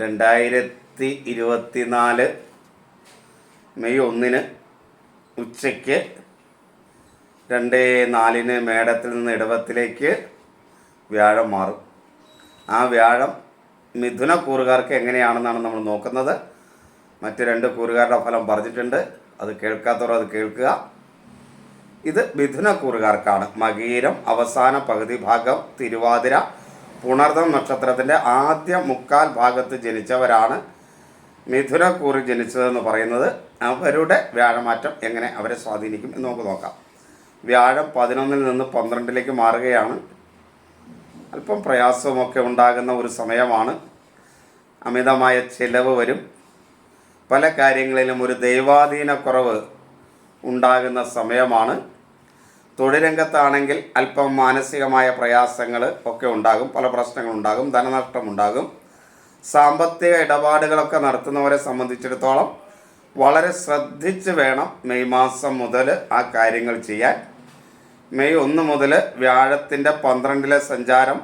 രണ്ടായിരത്തി ഇരുപത്തിനാല് മെയ് ഒന്നിന് ഉച്ചയ്ക്ക് രണ്ട് നാലിന് മേടത്തിൽ നിന്ന് ഇടവത്തിലേക്ക് വ്യാഴം മാറും. ആ വ്യാഴം മിഥുന കൂറുകാർക്ക് എങ്ങനെയാണെന്നാണ് നമ്മൾ നോക്കുന്നത്. മറ്റ് രണ്ട് കൂറുകാരുടെ ഫലം പറഞ്ഞിട്ടുണ്ട്. അത് കേൾക്കാത്തവർ അത് കേൾക്കുക. ഇത് മിഥുന കൂറുകാർക്കാണ്. മകീരം അവസാന പകുതി ഭാഗം തിരുവാതിര പുണർദം നക്ഷത്രത്തിന്റെ ആദ്യ മുക്കാൽ ഭാഗത്ത് ജനിച്ചവരാണ് മിഥുന കൂറ് ജനിച്ചതെന്ന് പറയുന്നത്. അവരുടെ വ്യാഴമാറ്റം എങ്ങനെ അവരെ സ്വാധീനിക്കും എന്ന് നമുക്ക് നോക്കാം. വ്യാഴം പതിനൊന്നിൽ നിന്ന് പന്ത്രണ്ടിലേക്ക് മാറുകയാണ്. അല്പം പ്രയാസവുമൊക്കെ ഉണ്ടാകുന്ന ഒരു സമയമാണ്. അമിതമായ ചിലവ് വരും. പല കാര്യങ്ങളിലും ഒരു ദൈവാധീനക്കുറവ് ഉണ്ടാകുന്ന സമയമാണ്. തൊഴിലരംഗത്താണെങ്കിൽ അല്പം മാനസികമായ പ്രയാസങ്ങൾ ഒക്കെ ഉണ്ടാകും പല പ്രശ്നങ്ങളുണ്ടാകും ധനനഷ്ടമുണ്ടാകും സാമ്പത്തിക ഇടപാടുകളൊക്കെ നടത്തുന്നവരെ സംബന്ധിച്ചിടത്തോളം വളരെ ശ്രദ്ധിച്ച് വേണം മെയ് മാസം മുതൽ ആ കാര്യങ്ങൾ ചെയ്യാൻ. മെയ് ഒന്ന് മുതൽ വ്യാഴത്തിന്റെ പന്ത്രണ്ടിലെ സഞ്ചാരം.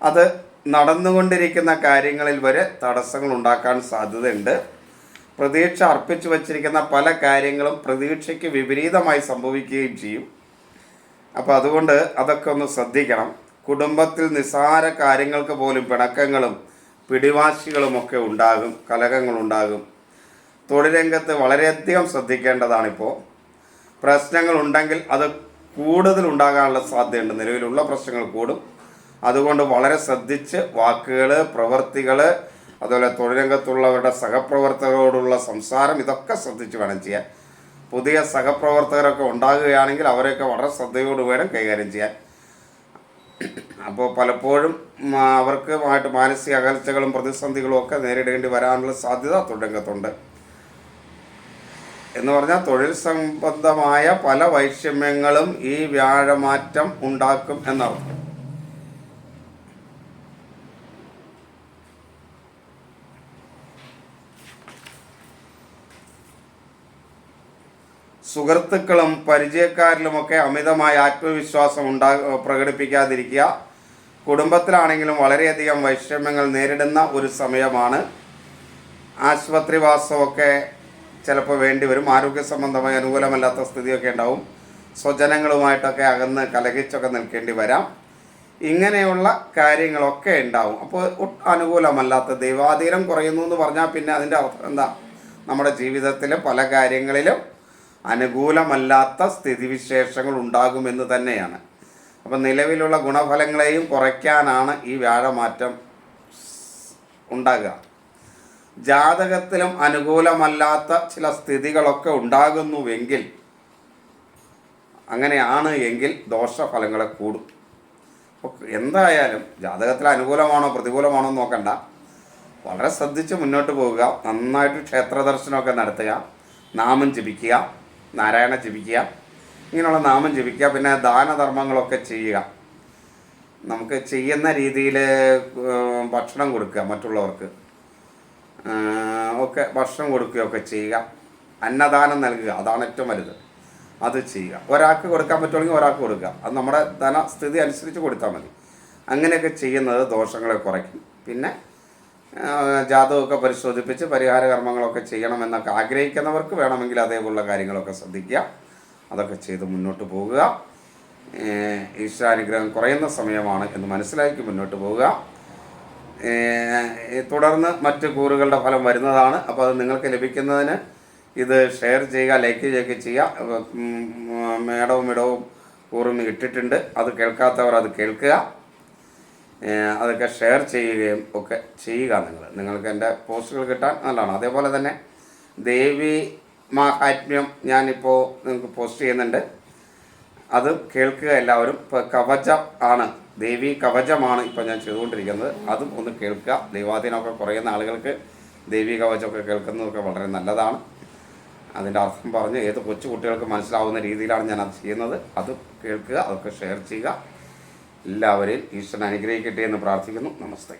അത് നടന്നുകൊണ്ടിരിക്കുന്ന കാര്യങ്ങളിൽ വരെ തടസ്സങ്ങൾ ഉണ്ടാക്കാൻ സാധ്യതയുണ്ട്. പ്രതീക്ഷ അർപ്പിച്ചു വച്ചിരിക്കുന്ന പല കാര്യങ്ങളും പ്രതീക്ഷയ്ക്ക് വിപരീതമായി സംഭവിക്കുകയും ചെയ്യും. അപ്പോൾ അതുകൊണ്ട് അതൊക്കെ ഒന്ന് ശ്രദ്ധിക്കണം. കുടുംബത്തിൽ നിസാര കാര്യങ്ങൾക്ക് പോലും പിണക്കങ്ങളും പിടിവാശികളുമൊക്കെ ഉണ്ടാകും കലഹങ്ങളുണ്ടാകും തൊഴിലരംഗത്ത് വളരെയധികം ശ്രദ്ധിക്കേണ്ടതാണിപ്പോൾ പ്രശ്നങ്ങളുണ്ടെങ്കിൽ അത് കൂടുതൽ ഉണ്ടാകാനുള്ള സാധ്യതയുണ്ട്. നിലവിലുള്ള പ്രശ്നങ്ങൾ കൂടും. അതുകൊണ്ട് വളരെ ശ്രദ്ധിച്ച് വാക്കുകൾ പ്രവൃത്തികൾ അതുപോലെ തൊഴിലരംഗത്തുള്ളവരുടെ സഹപ്രവർത്തകരോടുള്ള സംസാരം ഇതൊക്കെ ശ്രദ്ധിച്ച് വേണം ചെയ്യാൻ. പുതിയ സഹപ്രവർത്തകരൊക്കെ ഉണ്ടാകുകയാണെങ്കിൽ അവരെയൊക്കെ വളരെ ശ്രദ്ധയോട് വേണം കൈകാര്യം ചെയ്യാൻ. അപ്പോൾ പലപ്പോഴും അവർക്കുമായിട്ട് മാനസിക അകൽച്ചകളും പ്രതിസന്ധികളും ഒക്കെ നേരിടേണ്ടി വരാനുള്ള സാധ്യത തുടങ്ങത്തുണ്ട് എന്ന് പറഞ്ഞാൽ തൊഴിൽ സംബന്ധമായ പല വൈഷമ്യങ്ങളും ഈ വ്യാഴമാറ്റം ഉണ്ടാക്കും എന്നർത്ഥം. സുഹൃത്തുക്കളും പരിചയക്കാരിലുമൊക്കെ അമിതമായ ആത്മവിശ്വാസം ഉണ്ടാ പ്രകടിപ്പിക്കാതിരിക്കുക. കുടുംബത്തിലാണെങ്കിലും വളരെയധികം വൈഷമ്യങ്ങൾ നേരിടുന്ന ഒരു സമയമാണ്. ആശുപത്രിവാസമൊക്കെ ചിലപ്പോൾ വേണ്ടി വരും. ആരോഗ്യ സംബന്ധമായി അനുകൂലമല്ലാത്ത സ്ഥിതിയൊക്കെ ഉണ്ടാവും. സ്വജനങ്ങളുമായിട്ടൊക്കെ അകന്ന് കലഹിച്ചൊക്കെ നിൽക്കേണ്ടി വരാം. ഇങ്ങനെയുള്ള കാര്യങ്ങളൊക്കെ ഉണ്ടാവും. അപ്പോൾ അനുകൂലമല്ലാത്ത ദൈവാധീനം കുറയുന്നു എന്ന് പറഞ്ഞാൽ പിന്നെ അതിന്റെ അർത്ഥം എന്താ? നമ്മുടെ ജീവിതത്തിലെ പല കാര്യങ്ങളിലും അനുകൂലമല്ലാത്ത സ്ഥിതിവിശേഷങ്ങൾ ഉണ്ടാകുമെന്ന് തന്നെയാണ്. അപ്പം നിലവിലുള്ള ഗുണഫലങ്ങളെയും കുറയ്ക്കാനാണ് ഈ വ്യാഴമാറ്റം ഉണ്ടാകുക. ജാതകത്തിലും അനുകൂലമല്ലാത്ത ചില സ്ഥിതികളൊക്കെ ഉണ്ടാകുന്നുവെങ്കിൽ അങ്ങനെയാണ് എങ്കിൽ ദോഷഫലങ്ങളെ കൂടും. എന്തായാലും ജാതകത്തിൽ അനുകൂലമാണോ പ്രതികൂലമാണോ നോക്കണ്ട. വളരെ ശ്രദ്ധിച്ച് മുന്നോട്ട് പോവുക. നന്നായിട്ട് ക്ഷേത്ര ദർശനമൊക്കെ നടത്തുക. നാമം ജപിക്കുക. നാരായണ ജപിക്കുക. ഇങ്ങനെയുള്ള നാമം ജപിക്കുക. പിന്നെ ദാനധർമ്മങ്ങളൊക്കെ ചെയ്യുക. നമുക്ക് ചെയ്യുന്ന രീതിയിൽ ഭക്ഷണം കൊടുക്കുക മറ്റുള്ളവർക്ക്. ഒക്കെ ഭക്ഷണം കൊടുക്കുകയൊക്കെ ചെയ്യുക. അന്നദാനം നൽകുക. അതാണ് ഏറ്റവും വലുത്. അത് ചെയ്യുക. ഒരാൾക്ക് കൊടുക്കാൻ പറ്റുമെങ്കിൽ ഒരാൾക്ക് കൊടുക്കുക. അത് നമ്മുടെ ധനസ്ഥിതി അനുസരിച്ച് കൊടുത്താൽ മതി. അങ്ങനെയൊക്കെ ചെയ്യുന്നത് ദോഷങ്ങളെ കുറയ്ക്കും. പിന്നെ ജാതകമൊക്കെ പരിശോധിപ്പിച്ച് പരിഹാര കർമ്മങ്ങളൊക്കെ ചെയ്യണമെന്നൊക്കെ ആഗ്രഹിക്കുന്നവർക്ക് വേണമെങ്കിൽ അതേപോലുള്ള കാര്യങ്ങളൊക്കെ ശ്രദ്ധിക്കുക. അതൊക്കെ ചെയ്ത് മുന്നോട്ട് പോകുക. ഈശ്വരാനുഗ്രഹം കുറയുന്ന സമയമാണ് എന്ന് മനസ്സിലാക്കി മുന്നോട്ട് പോവുക തുടർന്ന് മറ്റ് കൂറുകളുടെ ഫലം വരുന്നതാണ്. അപ്പോൾ അത് നിങ്ങൾക്ക് ലഭിക്കുന്നതിന് ഇത് ഷെയർ ചെയ്യുക ലൈക്ക് ചെയ്യുക. ചെയ്യുക മേടവും ഇടവും കൂറും ഇട്ടിട്ടുണ്ട്. അത് കേൾക്കാത്തവർ അത് കേൾക്കുക. അതൊക്കെ ഷെയർ ചെയ്യുകയും ഒക്കെ ചെയ്യുക നിങ്ങൾ. നിങ്ങൾക്ക് എന്റെ പോസ്റ്റുകൾ കിട്ടാൻ നല്ലതാണ്. അതേപോലെ തന്നെ ദേവി മാഹാത്മ്യം ഞാനിപ്പോൾ നിങ്ങൾക്ക് പോസ്റ്റ് ചെയ്യുന്നുണ്ട്. അത് കേൾക്കുക എല്ലാവരും. ഇപ്പോൾ കവചം ആണ്. ദേവി കവചമാണ് ഇപ്പോൾ ഞാൻ ചെയ്തുകൊണ്ടിരിക്കുന്നത്. അതും ഒന്ന് കേൾക്കുക. ദൈവാധീനമൊക്കെ കുറയുന്ന ആളുകൾക്ക് ദേവി കവചമൊക്കെ കേൾക്കുന്നതൊക്കെ വളരെ നല്ലതാണ്. അതിന്റെ അർത്ഥം പറഞ്ഞ് ഏത് കൊച്ചു കുട്ടികൾക്ക് മനസ്സിലാവുന്ന രീതിയിലാണ് ഞാൻ അത് ചെയ്യുന്നത്. അത് കേൾക്കുക അതൊക്കെ ഷെയർ ചെയ്യുക. എല്ലാവരെയും ഈശ്വരൻ അനുഗ്രഹിക്കട്ടെ എന്ന് പ്രാർത്ഥിക്കുന്നു. നമസ്തേ.